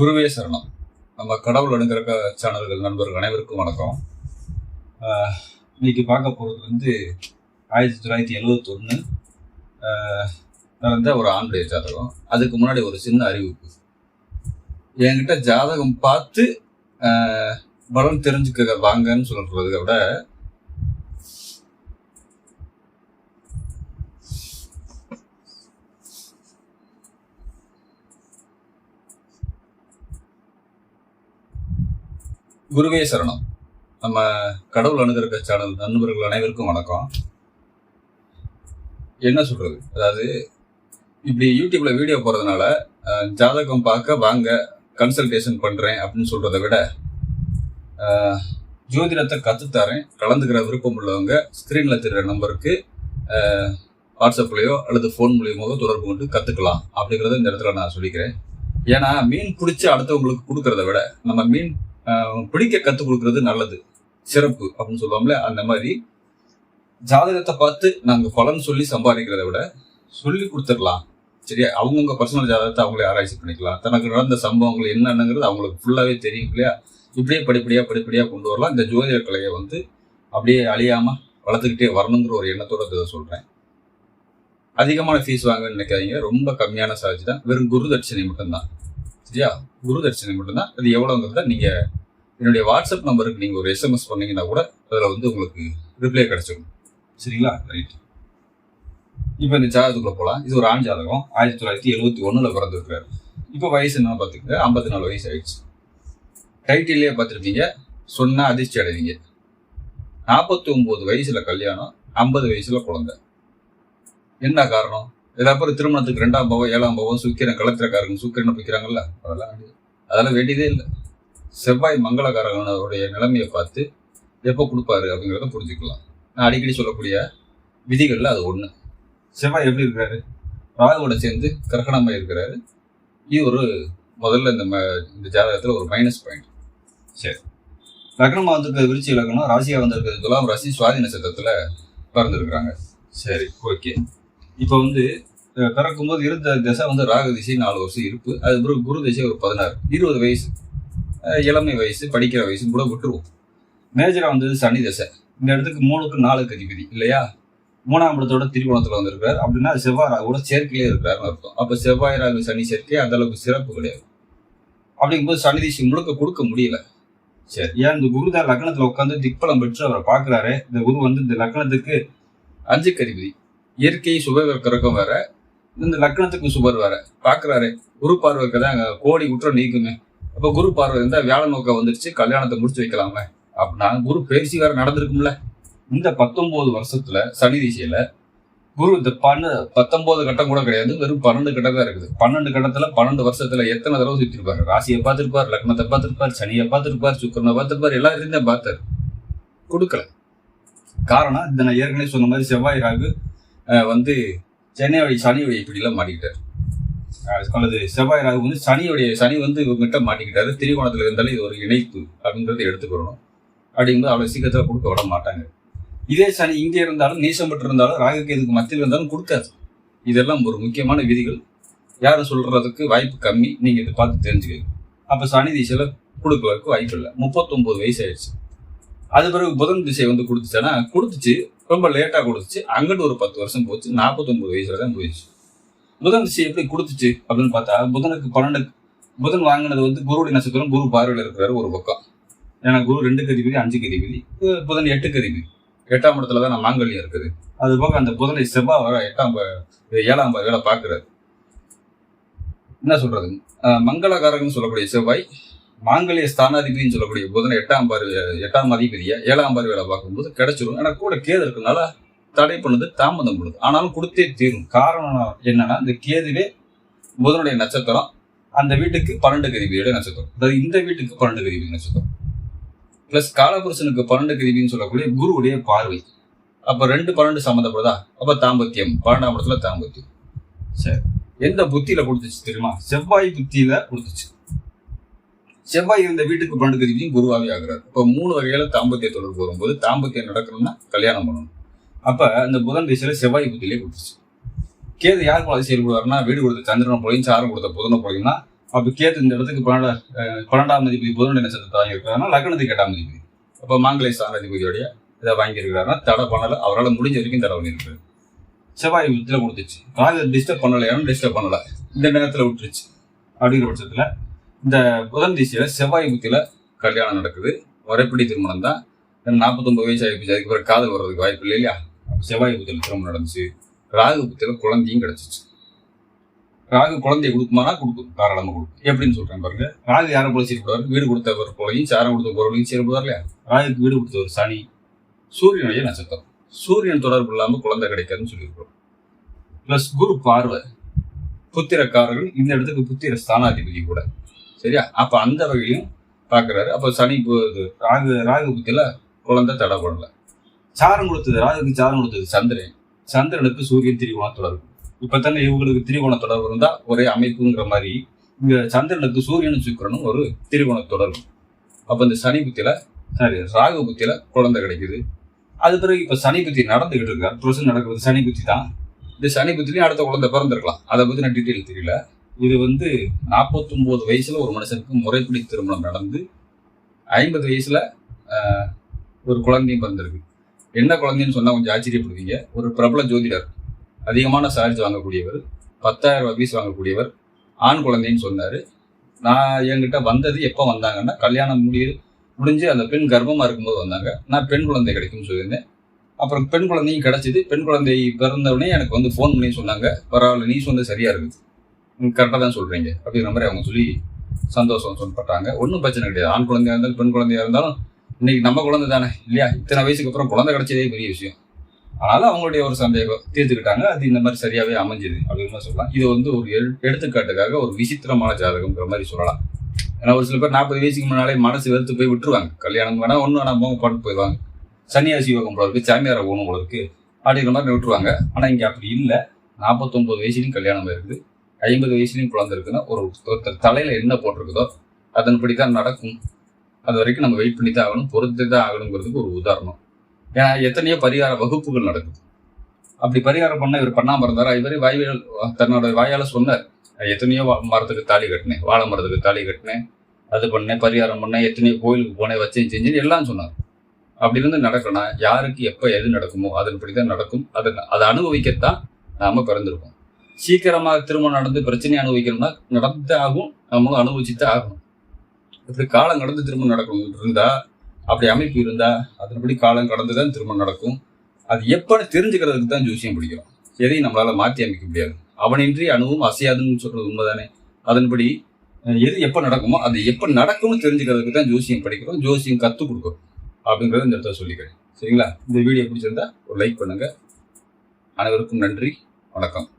குருவே சரணம். நம்ம கடவுள் அணுகிற சேனல்கள் நண்பர்கள் அனைவருக்கும் வணக்கம். இன்னைக்கு பார்க்க போகிறது வந்து ஆயிரத்தி தொள்ளாயிரத்தி எழுவத்தொன்று நடந்த ஒரு ஆண்டு ஜாதகம். அதுக்கு முன்னாடி ஒரு சின்ன அறிவிப்பு. என்கிட்ட ஜாதகம் பார்த்து ஆஹ் பலன் தெரிஞ்சுக்க வாங்கன்னு சொல்கிறத விட குருவே சரணம். நம்ம கடவுள் அணுகிற சேனல் நண்பர்கள் அனைவருக்கும் வணக்கம். என்ன சொல்றது? அதாவது இப்படி யூடியூப்ல வீடியோ போறதுனால ஜாதகம் பார்க்க வாங்க கன்சல்டேஷன் பண்றேன் அப்படின்னு சொல்றதை விட ஜோதிடத்தை கத்துத்தரேன் கலந்துக்கிற விருப்பம் உள்ளவங்க ஸ்கிரீன்ல தெரிகிற நம்பருக்கு அஹ், வாட்ஸ்அப்லயோ அல்லது ஃபோன் மூலியமாவோ தொடர்பு கொண்டு கத்துக்கலாம். அப்படிங்கறத இந்த இடத்துல நான் சொல்லிக்கிறேன். ஏன்னா மீன் பிடிச்சி அடுத்தவங்களுக்கு கொடுக்கறத விட நம்ம மீன் பிடிக்க கற்றுக் கொடுக்கறது நல்லது. சிறப்பு அப்படின்னு சொல்லுவாங்களே அந்த மாதிரி. ஜாதகத்தை பார்த்து நாங்கள் பலன் சொல்லி சம்பாதிக்கிறத விட சொல்லி கொடுத்துடலாம். சரியா? அவங்கவுங்க பர்சனல் ஜாதகத்தை அவங்களே ஆராய்ச்சி பண்ணிக்கலாம். தனக்கு நடந்த சம்பவங்கள் என்னென்னங்கிறது அவங்களுக்கு ஃபுல்லாகவே தெரியும் இல்லையா? இப்படியே படிப்படியாக படிப்படியாக கொண்டு வரலாம். இந்த ஜோதிட கலையை வந்து அப்படியே அழியாமல் வளர்த்துக்கிட்டே வரணுங்கிற ஒரு எண்ணத்தோட இதை சொல்கிறேன் அதிகமான ஃபீஸ் வாங்கன்னு நினைக்காதீங்க. ரொம்ப கம்மியான சார்ஜ் தான். வெறும் குரு தட்சணை மட்டும்தான். சரியா குரு தட்சணை மட்டும்தான். அது எவ்வளோங்கிறத நீங்கள் என்னுடைய வாட்ஸ்அப் நம்பருக்கு நீங்கள் ஒரு எஸ்எம்எஸ் பண்ணீங்கன்னா கூட அதில் வந்து உங்களுக்கு ரிப்ளை கிடச்சிடும் சரிங்களா? ரைட் இப்போ இந்த ஜாதகத்துக்குள்ளே போகலாம் இது ஒரு ஆண் ஜாதகம். ஆயிரத்தி தொள்ளாயிரத்தி எழுபத்தி ஒன்றில் பிறந்திருக்காரு இப்போ வயசு என்ன பார்த்துக்கங்க ஐம்பத்தி நாலு வயசு ஆயிடுச்சு. டைட்டிலே பார்த்துருப்பீங்க சொன்னால் அதிர்ச்சி அடைவீங்க. நாற்பத்தி ஒம்பது வயசில் கல்யாணம் ஐம்பது வயசில் குழந்தை. என்ன காரணம்? எல்லா திருமணத்துக்கு ரெண்டாம் பவம் ஏழாம் பவம் சுக்கிரன் கலத்திரக்காரங்க சுக்கிரனை பிடிக்கிறாங்கல்ல அதெல்லாம் அதெல்லாம் வேண்டியதே இல்லை. செவ்வாய் மங்களகாரகனுடைய நிலைமையை பார்த்து எப்போ கொடுப்பாரு அப்படிங்கிறத புரிஞ்சுக்கலாம். நான் அடிக்கடி சொல்லக்கூடிய விதிகளில் அது ஒன்று செவ்வாய் எப்படி இருக்கிறாரு ராகுவோட சேர்ந்து கிரகணமாக இருக்கிறாரு. இது ஒரு முதல்ல இந்த ம- இந்த ஜாதகத்தில் ஒரு மைனஸ் பாயிண்ட் சரி. லக்னமாக வந்திருக்கிற விருச்சி லக்னம் ராசியா வந்திருக்கிறது துலாம் ராசி சுவாதி நட்சத்திரத்தில் பிறந்திருக்கிறாங்க. சரி ஓகே இப்போ வந்து பிறக்கும்போது இருந்த திசை வந்து ராகு திசை நாலு வருஷம் இருப்பு. அது பிறகு குரு திசை ஒரு பதினாறு இருபது வயசு இளமை வயசு படிக்கிற வயசு கூட விட்டுருவோம். மேஜராக வந்தது சனி திசை. இந்த இடத்துக்கு மூணுக்கு நாலுக்கு அதிபதி இல்லையா? மூணாம் இடத்தோட திரிகோணத்தில் வந்திருக்காரு. அப்படின்னா அது செவ்வாய் ராகுவோட சேர்க்கையிலே இருக்கிறாருன்னு அர்த்தம். அப்போ செவ்வாய் ராகு சனி சேர்க்கை அந்த அளவுக்கு சிறப்பு கிடையாது. அப்படிங்கும்போது சனி திசை முழுக்க கொடுக்க முடியல. சரி ஏன் இந்த குரு தான் லக்னத்தில் உட்காந்து திக்பலம் பெற்று அவரை பார்க்குறாரு? இந்த குரு வந்து இந்த லக்னத்துக்கு அஞ்சு கருவி இயற்கை சுபகரக்கம் வேற. இந்த லக்னத்துக்கு சுபர் வேற பாக்குறாரு. குரு பார்வைக்கு தான் அங்க கோடி குற்றம் நீக்குமே. அப்ப குரு பார்வை இருந்தா வேலை நோக்கம் வந்துருச்சு கல்யாணத்தை முடிச்சு வைக்கலாமே. அப்படின்னா குரு பேசி வேற நடந்திருக்கும்ல. இந்த பத்தொன்பது வருஷத்துல சனி திசையில குரு இந்த பன்னு பத்தொன்பது கட்டம் கூட கிடையாது. வெறும் பன்னெண்டு கட்டம் தான் இருக்குது. பன்னெண்டு கட்டத்துல பன்னெண்டு வருஷத்துல எத்தனை தடவை சுத்திருப்பாரு? ராசியை பார்த்திருப்பார் லக்னத்தை பார்த்திருப்பார் சனியை பார்த்திருப்பார் சுக்கரனை பார்த்திருப்பார் எல்லாத்தையும் தான் பார்த்தாரு. கொடுக்கல. காரணம் இந்த நான் ஏற்கனவே சொன்ன மாதிரி செவ்வாய் ராகு வந்து வந்து சென்னையோடைய சனியுடைய இப்படிலாம் மாட்டிக்கிட்டார். அல்லது செவ்வாய் ராகு வந்து சனியுடைய சனி வந்து இவங்ககிட்ட மாட்டிக்கிட்டாரு. திரிகோணத்தில் இருந்தாலும் இது ஒரு இணைப்பு அப்படின்றத எடுத்துக்கிறணும் அப்படிங்கிறது அவ்வளோ சீக்கிரத்தில் கொடுக்க விட மாட்டாங்க. இதே சனி இங்கே இருந்தாலும் நீசம் பெற்று இருந்தாலும் ராகுக்கு இதுக்கு மத்தியில் இருந்தாலும் கொடுக்காது. இதெல்லாம் ஒரு முக்கியமான விதிகள். யாரும் சொல்கிறதுக்கு வாய்ப்பு கம்மி. நீங்கள் இதை பார்த்து தெரிஞ்சுக்கோங்க. அப்போ சனி திசையில் கொடுக்கறதுக்கு வாய்ப்பு இல்லை. முப்பத்தொம்போது வயசு ஆயிடுச்சு. அது பிறகு புதன் திசை வந்து கொடுத்துச்சேன்னா கொடுத்துச்சு. ரொம்ப லேட்டாக கொடுத்துச்சு. அங்கிட்டு ஒரு பத்து வருஷம் போச்சு. நாற்பத்தொம்பது வயசுல தான் போயிடுச்சு. புதன் திசை எப்படி கொடுத்துச்சு அப்படின்னு பார்த்தா புதனுக்கு பன்னெண்டு புதன் வாங்கினது வந்து குருவுடைய நட்சத்திரம் குரு பார்வையில் இருக்கிறாரு ஒரு பக்கம். ஏன்னா குரு ரெண்டு கதிபதி அஞ்சு கதிபதி. புதன் எட்டு கதிபதி. எட்டாம் இடத்துல தான் மாங்கல்யம் இருக்குது. அது போக அந்த புதனை செவ்வாய் வர எட்டாம் ஏழாம் வேலை பார்க்குறாரு. என்ன சொல்றது? மங்களகாரகம்னு சொல்லக்கூடிய செவ்வாய் மாங்கல்ய ஸ்தானாதிபதினு சொல்லக்கூடிய புதன் எட்டாம் பார்வை எட்டாம் அதிபதியை ஏழாம் பார்வையில பார்க்கும்போது கிடைச்சிரும். ஏன்னா கூட கேது இருக்கனால தடை பண்ணது தாமதம் பண்ணுது. ஆனாலும் கொடுத்தே தீரும். காரணம் என்னன்னா இந்த கேதுவே புதனுடைய நட்சத்திரம் அந்த வீட்டுக்கு பன்னெண்டு கதிபதியோட நட்சத்திரம். அதாவது இந்த வீட்டுக்கு பன்னெண்டு கதிபதி நட்சத்திரம். பிளஸ் காலபுருஷனுக்கு பன்னெண்டு கதிபின்னு சொல்லக்கூடிய குருவுடைய பார்வை. அப்ப ரெண்டு பன்னெண்டு சம்மந்தப்படுதா அப்ப தாம்பத்தியம். பன்னெண்டாம் இடத்துல தாம்பத்தியம். சரி. எந்த புத்தியில கொடுத்துச்சு தெரியுமா? செவ்வாய் புத்தியில கொடுத்துச்சு. செவ்வாய் இருந்த வீட்டுக்கு பன்னெண்டு கதிபியும் குருவாவே ஆகிறார். இப்போ மூணு வகையில தாம்பத்திய தொடர்பு வரும்போது தாம்பத்தியம் நடக்கணும்னா கல்யாணம் பண்ணணும். அப்ப அந்த புதன் திசையில செவ்வாய் புத்திலே கொடுத்துச்சு. கேது யார் போல செயல்படுவாருன்னா வீடு கொடுத்த சந்திரனை போலையும் சாரம் கொடுத்த புதனை போலையும்னா அப்போ கேத்து இந்த இடத்துக்கு பன்னெண்டா பன்னெண்டாம் அதிபதி புதனுடைய நட்சத்திரத்தை வாங்கியிருக்காருன்னா லக்னத்துக்கு எட்டாம் அதிபதி. அப்போ மாங்கலை ஸ்தானாதிபதியோடைய இதை வாங்கியிருக்கிறாருன்னா தடை பண்ணலை அவரால் முடிஞ்ச வரைக்கும் தடை பண்ணியிருக்காரு. செவ்வாய் வித்துல கொடுத்துச்சு. காதல் டிஸ்டர்ப் பண்ணலை யாரும் டிஸ்டர்ப் பண்ணலை. இந்த நேரத்தில் விட்டுருச்சு. அப்படிங்கிற பட்சத்தில் இந்த புதன் திசையில செவ்வாய் புத்தியில கல்யாணம் நடக்குது. வரைப்படி திருமணம் தான். நாற்பத்தொன்பது வயசு ஆகிப்போச்சு அதுக்கு பிறகு காதல் வர்றதுக்கு வாய்ப்பு இல்லை இல்லையா? செவ்வாய் புத்தியில திருமணம் நடந்துச்சு. ராகு புத்தியில குழந்தையும் கிடைச்சிச்சு. ராகு குழந்தைய கொடுக்குமானா கொடுக்கும். தாராளமாக கொடுக்கும். எப்படின்னு சொல்றேன் பாருங்க. ராகு யாரை போல சீர்படுவார் வீடு கொடுத்தவர் போலையும் சாரம் கொடுத்த பொருளையும் சீர்படுவார் இல்லையா? ராகுக்கு வீடு கொடுத்தவர் சனி. சூரியனுடைய நட்சத்திரம். சூரியன் தொடர்பு இல்லாமல் குழந்தை கிடைக்காதுன்னு சொல்லியிருக்கிறோம். ப்ளஸ் குரு பார்வை. புத்திரக்காரர்கள் இந்த இடத்துக்கு புத்திர ஸ்தானாதிபதி கூட. சரியா? அப்ப அந்த வகையிலும் பாக்குறாரு. அப்ப சனி இது ராகு ராகு புத்தியில குழந்தை தடை பண்ணல. சாரம் கொடுத்தது ராகுக்கு சாரம் கொடுத்தது. சந்திரன். சந்திரனுக்கு சூரியன் திரிகோணம் தொடர்பு. இப்ப தானே இவங்களுக்கு திரிகோண தொடர்பு இருந்தா ஒரே அமைப்புங்கிற மாதிரி இங்க சந்திரனுக்கு சூரியனும் சுக்கிரனும் ஒரு திரிகோண தொடர்பு. அப்ப இந்த சனி புத்தியில சாரி ராகு புத்தியில குழந்தை கிடைக்குது. அது பிறகு இப்ப சனி புத்தி நடந்துகிட்டு இருக்கு அடுத்த வருஷம் நடக்கிறது சனி புத்தி தான். இந்த சனி புத்திலையும் அடுத்த குழந்தை பிறந்திருக்கலாம். அதை பத்தி நான் டீட்டெயில் தெரியல. இது வந்து நாற்பத்தொம்போது வயசில் ஒரு மனுஷனுக்கு முறைப்படி திருமணம் நடந்து ஐம்பது வயசில் ஒரு குழந்தையும் பிறந்திருக்கு. என்ன குழந்தைன்னு சொன்னால் கொஞ்சம் ஆச்சரியப்படுவீங்க. ஒரு பிரபல ஜோதிடர் அதிகமான சார்ஜ் வாங்கக்கூடியவர் பத்தாயிரம் ரூபாய் ஃபீஸ் வாங்கக்கூடியவர் ஆண் குழந்தைன்னு சொன்னார். நான் என்கிட்ட வந்தது எப்போ வந்தாங்கன்னா கல்யாணம் முடிய முடிஞ்சு அந்த பெண் கர்ப்பமாக இருக்கும்போது வந்தாங்க. நான் பெண் குழந்தை கிடைக்கும்னு சொல்லியிருந்தேன். அப்புறம் பெண் குழந்தையும் கிடச்சிது. பெண் குழந்தை பிறந்தவுடனே எனக்கு வந்து ஃபோன் பண்ணி சொன்னாங்க. பரவாயில்ல நீ சொன்னது சரியாக இருக்குது கரெக்டாக தான் சொல்கிறீங்க அப்படிங்கிற மாதிரி அவங்க சொல்லி சந்தோஷம் சொல்லப்பட்டாங்க. ஒன்றும் பிரச்சனை கிடையாது. ஆண் குழந்தையாக இருந்தாலும் பெண் குழந்தையா இருந்தாலும் இன்னைக்கு நம்ம குழந்தை தானே இல்லையா? இத்தனை வயசுக்கு அப்புறம் குழந்தை கிடைச்சதே பெரிய விஷயம். அதனால அவங்களுடைய ஒரு சந்தேகம் தீர்த்துக்கிட்டாங்க. அது இந்த மாதிரி சரியாவே அமைஞ்சது அப்படின்னு சொல்லலாம். இது வந்து ஒரு எடுத்துக்காட்டுக்காக ஒரு விசித்திரமான ஜாதகம்ங்கிற மாதிரி சொல்லலாம். ஏன்னா ஒரு சில பேர் நாற்பது வயசுக்கு முன்னாலே மனசு வெறுத்து போய் விட்டுருவாங்க. கல்யாணம் வேணா ஒன்றும் வேணாம் போக பாட்டு போயிடுவாங்க. சன்னியாசி யோகம் போல இருக்கு சாமியார போகணும் போல இருக்கு அப்படிங்கிற மாதிரி விட்டுருவாங்க. ஆனால் இங்கே அப்படி இல்லை. நாற்பத்தொம்பது வயசுலையும் கல்யாணம் இருக்குது ஐம்பது வயசுலையும் குழந்தை இருக்குன்னா ஒரு ஒருத்தர் தலையில் என்ன போட்டிருக்குதோ அதன்படி தான் நடக்கும். அது வரைக்கும் நம்ம வெயிட் பண்ணி தான் ஆகணும் பொறுத்து தான் ஆகணுங்கிறதுக்கு ஒரு உதாரணம். ஏன்னா எத்தனையோ பரிகார வகுப்புகள் நடக்குது. அப்படி பரிகாரம் பண்ண இவர் பண்ணாம இருந்தாரா? இவரே வாய்வியல் தன்னோட வாயால் சொன்னார் எத்தனையோ வா- மரத்துக்கு தாலி கட்டினேன் வாழை மரத்துக்கு தாலி கட்டினேன் அது பண்ணேன் பரிகாரம் பண்ணேன் எத்தனையோ கோயிலுக்கு போனேன் வச்சேன் செஞ்சேன் எல்லாம் சொன்னார். அப்படி இருந்து நடக்கணும் யாருக்கு எப்போ எது நடக்குமோ அதன்படி தான் நடக்கும். அதை அதை அனுபவிக்கத்தான் நாம் பிறந்திருக்கோம் சீக்கிரமாக திருமணம் நடந்து பிரச்சனையை அனுபவிக்கணும்னா நடந்து ஆகும். நம்மளும் அனுபவிச்சுட்டு ஆகணும். இப்படி காலம் கடந்து திருமணம் நடக்கணும் இருந்தா அப்படி அமைப்பு இருந்தா அதன்படி காலம் கடந்து தான் திருமணம் நடக்கும். அது எப்பன்னு தெரிஞ்சுக்கிறதுக்கு தான் ஜோசியம் பிடிக்கும் எதையும் நம்மளால மாற்றி அமைக்க முடியாது. அவனின்றி அணுவும் அசையாதுன்னு சொல்றது உண்மைதானே? அதன்படி எது எப்போ நடக்குமோ அது எப்போ நடக்கும்னு தெரிஞ்சுக்கிறதுக்கு தான் ஜோசியம் படிக்கிறோம். ஜோசியம் கற்றுக் கொடுக்குறோம் அப்படிங்கிறத இந்த இடத்துல சொல்லிக்கிறேன். சரிங்களா? இந்த வீடியோ பிடிச்சிருந்தா ஒரு லைக் பண்ணுங்க. அனைவருக்கும் நன்றி. வணக்கம்.